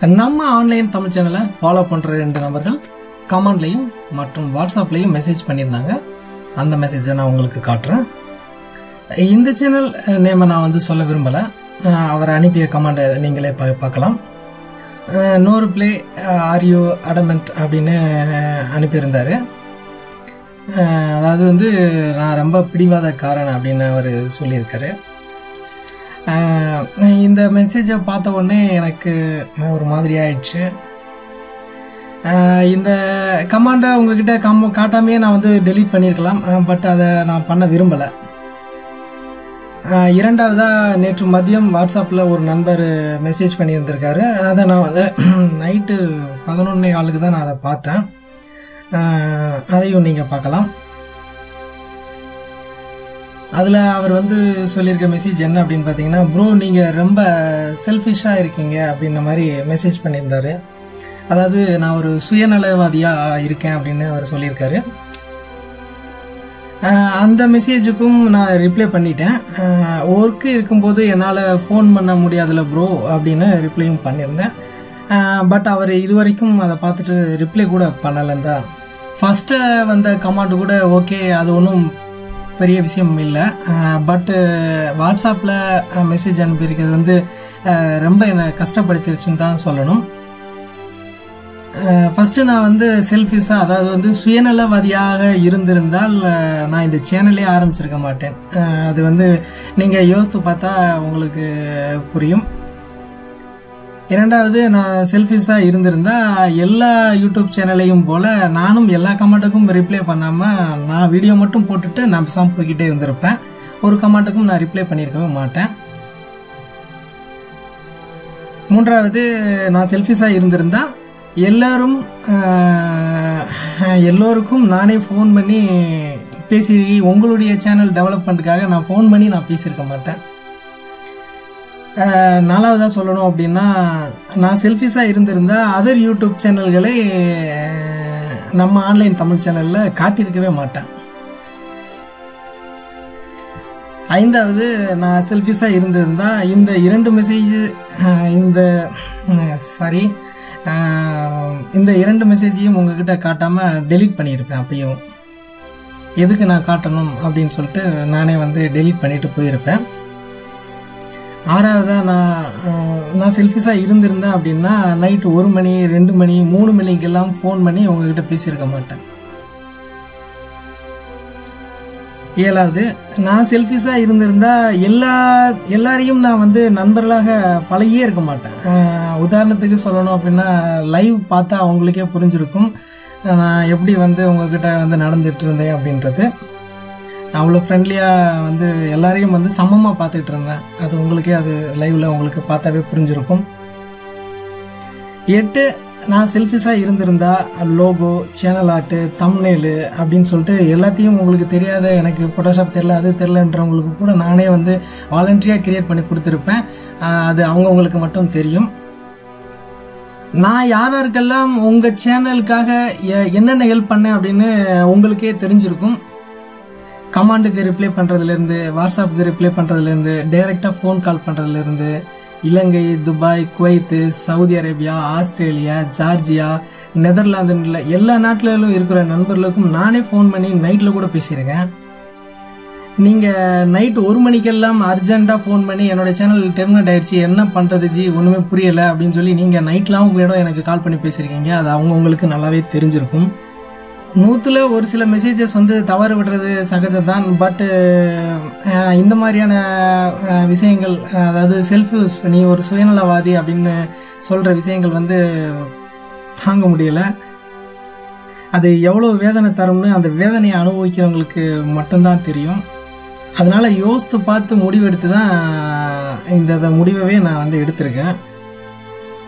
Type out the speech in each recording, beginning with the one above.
நம்ம ஆன்லைன் தமிழ் சேனலை ஃபாலோ பண்ணுற ரெண்டு நபர்கள் கமெண்ட்லையும் மற்றும் வாட்ஸ்அப்லேயும் மெசேஜ் பண்ணியிருந்தாங்க. அந்த மெசேஜை நான் உங்களுக்கு காட்டுறேன். இந்த சேனல் நேமை நான் வந்து சொல்ல விரும்பலை. அவர் அனுப்பிய கமெண்டை நீங்களே பா பார்க்கலாம். நூறு பிளே ஆரியோ அடமெண்ட் அப்படின்னு அனுப்பியிருந்தார். அதாவது வந்து நான் ரொம்ப பிடிவாதக்காரன் அப்படின்னு அவர் சொல்லியிருக்காரு. இந்த மெசேஜை பார்த்த உடனே எனக்கு ஒரு மாதிரி ஆயிடுச்சு. இந்த கமாண்டை உங்ககிட்ட கம் காட்டாமையே நான் வந்து டெலீட் பண்ணியிருக்கலாம் பட் அதை நான் பண்ண விரும்பலை. இரண்டாவதாக நேற்று மதியம் வாட்ஸ்அப்பில் ஒரு நண்பர் மெசேஜ் பண்ணியிருந்திருக்காரு. அதை நான் வந்து நைட்டு பதினொன்னே காலுக்கு தான் நான் அதை பார்த்தேன். அதையும் நீங்கள் பார்க்கலாம். அதில் அவர் வந்து சொல்லியிருக்க மெசேஜ் என்ன அப்படின்னு பார்த்தீங்கன்னா ப்ரோ நீங்கள் ரொம்ப செல்ஃபிஷாக இருக்கீங்க அப்படின்ற மாதிரி மெசேஜ் பண்ணியிருந்தாரு. அதாவது நான் ஒரு சுயநலவாதியாக இருக்கேன் அப்படின்னு அவர் சொல்லியிருக்காரு. அந்த மெசேஜுக்கும் நான் ரிப்ளை பண்ணிட்டேன். ஒர்க்கு இருக்கும்போது என்னால் ஃபோன் பண்ண முடியாதுல ப்ரோ அப்படின்னு ரிப்ளையும் பண்ணியிருந்தேன். பட் அவர் இது வரைக்கும் அதை பார்த்துட்டு ரிப்ளை கூட பண்ணலைன்னு தான் ஃபஸ்ட்டு வந்த கமாண்ட் கூட ஓகே அது ஒன்றும் பெரிய விஷயம் இல்லை. பட்டு வாட்ஸ்அப்பில் மெசேஜ் அனுப்பியிருக்கிறது வந்து ரொம்ப என்னை கஷ்டப்படுத்திருச்சுன்னு தான் சொல்லணும். ஃபஸ்ட்டு நான் வந்து செல்ஃபிஸாக அதாவது வந்து சுயநலவாதியாக இருந்திருந்தால் நான் இந்த சேனலே ஆரம்பிச்சிருக்க மாட்டேன். அது வந்து நீங்கள் யோசித்து பார்த்தா உங்களுக்கு புரியும். இரண்டாவது நான் செல்ஃபிஷாக இருந்திருந்தா எல்லா யூடியூப் சேனலையும் போல் நானும் எல்லா கமெண்ட்டுக்கும் ரிப்ளை பண்ணாமல் நான் வீடியோ மட்டும் போட்டுட்டு நான் பேசாமல் போய்கிட்டே இருந்திருப்பேன். ஒரு கமெண்ட்டுக்கும் நான் ரிப்ளை பண்ணியிருக்கவே மாட்டேன். மூன்றாவது நான் செல்ஃபிஸாக இருந்திருந்தா எல்லாரும் எல்லோருக்கும் நானே ஃபோன் பண்ணி பேசி உங்களுடைய சேனல் டெவலப்மெண்ட்டுக்காக நான் ஃபோன் பண்ணி நான் பேசியிருக்க மாட்டேன். நாலாவதாக சொல்லணும் அப்படின்னா நான் செல்ஃபிஸாக இருந்திருந்தால் அதர் யூடியூப் சேனல்களை நம்ம ஆன்லைன் தமிழ் சேனலில் காட்டியிருக்கவே மாட்டேன். ஐந்தாவது நான் செல்ஃபிஸாக இருந்திருந்தால் இந்த இரண்டு மெசேஜ் இந்த சாரி இந்த இரண்டு மெசேஜையும் உங்ககிட்ட காட்டாமல் டெலீட் பண்ணியிருப்பேன் அப்பயும். எதுக்கு நான் காட்டணும் அப்படின்னு சொல்லிட்டு நானே வந்து டெலீட் பண்ணிட்டு போயிருப்பேன். ஆறாவதா நான் நான் செல்ஃபிஷாக இருந்திருந்தேன் அப்படின்னா நைட்டு ஒரு மணி ரெண்டு மணி மூணு மணிக்கெல்லாம் ஃபோன் பண்ணி உங்ககிட்ட பேசியிருக்க மாட்டேன். ஏழாவது நான் செல்ஃபிஷாக இருந்திருந்தா எல்லா எல்லாரையும் நான் வந்து நண்பர்களாக பழகியே இருக்க மாட்டேன். உதாரணத்துக்கு சொல்லணும் அப்படின்னா லைவ் பார்த்தா அவங்களுக்கே புரிஞ்சிருக்கும். நான் எப்படி வந்து உங்ககிட்ட வந்து நடந்துட்டு இருந்தேன் அப்படின்றது. அவ்வளோ ஃப்ரெண்ட்லியாக வந்து எல்லாரையும் வந்து சமமாக பார்த்துக்கிட்டு இருந்தேன். அது உங்களுக்கே அது லைவில் உங்களுக்கு பார்த்தாவே புரிஞ்சிருக்கும். எட்டு நான் செல்ஃபிஸாக இருந்திருந்தா லோகோ சேனல் ஆர்ட்டு தம்னேலு அப்படின்னு சொல்லிட்டு எல்லாத்தையும் உங்களுக்கு தெரியாத எனக்கு ஃபோட்டோஷாப் தெரில அது தெரிலன்றவங்களுக்கு கூட நானே வந்து வாலண்டரியாக கிரியேட் பண்ணி கொடுத்துருப்பேன். அது அவங்கவுங்களுக்கு மட்டும் தெரியும். நான் யார் யாருக்கெல்லாம் உங்கள் சேனலுக்காக என்னென்ன ஹெல்ப் பண்ணேன் அப்படின்னு உங்களுக்கே தெரிஞ்சிருக்கும். கமாண்டுக்கு ரிப்ளை பண்ணுறதுலேருந்து வாட்ஸ்அப்புக்கு ரிப்ளை பண்ணுறதுலேருந்து டைரெக்டாக phone call பண்ணுறதுலேருந்து Ilangai Dubai Kuwait Saudi Arabia Australia Georgia நெதர்லாந்துல எல்லா நாட்டிலும் இருக்கிற நண்பர்களுக்கும் நானே ஃபோன் பண்ணி நைட்டில் கூட பேசியிருக்கேன். நீங்கள் நைட் ஒரு மணிக்கெல்லாம் அர்ஜென்ட்டாக ஃபோன் பண்ணி என்னோட சேனல் டெர்மினேட் ஆயிடுச்சு என்ன பண்ணுறது ஜி ஒன்றுமே புரியலை அப்படின்னு சொல்லி நீங்கள் நைட்லாம் கூட எனக்கு கால் பண்ணி பேசியிருக்கீங்க. அது அவங்க உங்களுக்கு நல்லாவே தெரிஞ்சிருக்கும். நூற்றுல ஒரு சில மெசேஜஸ் வந்து தவறு விடுறது சகஜம்தான் பட்டு இந்த மாதிரியான விஷயங்கள் அதாவது செல்ஃபியூஸ் நீ ஒரு சுயநலவாதி அப்படின்னு சொல்கிற விஷயங்கள் வந்து தாங்க முடியல. அது எவ்வளோ வேதனை தரும்னு அந்த வேதனையை அனுபவிக்கிறவங்களுக்கு மட்டும்தான் தெரியும். அதனால் யோசித்து பார்த்து முடிவெடுத்து தான் இந்த இந்த முடிவவே நான் வந்து எடுத்திருக்கேன்.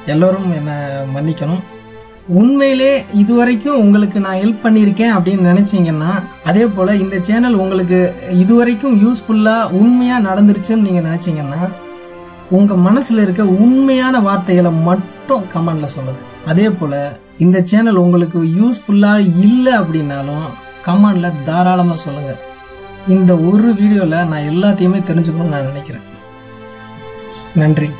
எல்லோரும் என்னை மன்னிக்கணும். உண்மையிலே இதுவரைக்கும் உங்களுக்கு நான் ஹெல்ப் பண்ணியிருக்கேன் அப்படின்னு நினைச்சீங்கன்னா அதே போல் இந்த சேனல் உங்களுக்கு இதுவரைக்கும் யூஸ்ஃபுல்லாக உண்மையாக நடந்துருச்சுன்னு நீங்கள் நினச்சிங்கன்னா உங்கள் மனசில் இருக்க உண்மையான வார்த்தைகளை மட்டும் கமெண்டில் சொல்லுங்கள் அதே போல் இந்த சேனல் உங்களுக்கு யூஸ்ஃபுல்லாக இல்லை அப்படின்னாலும் கமெண்டில் தாராளமாக சொல்லுங்கள் இந்த ஒரு வீடியோவில் நான் எல்லாத்தையுமே தெரிஞ்சுக்கணும்னு நான் நினைக்கிறேன். நன்றி.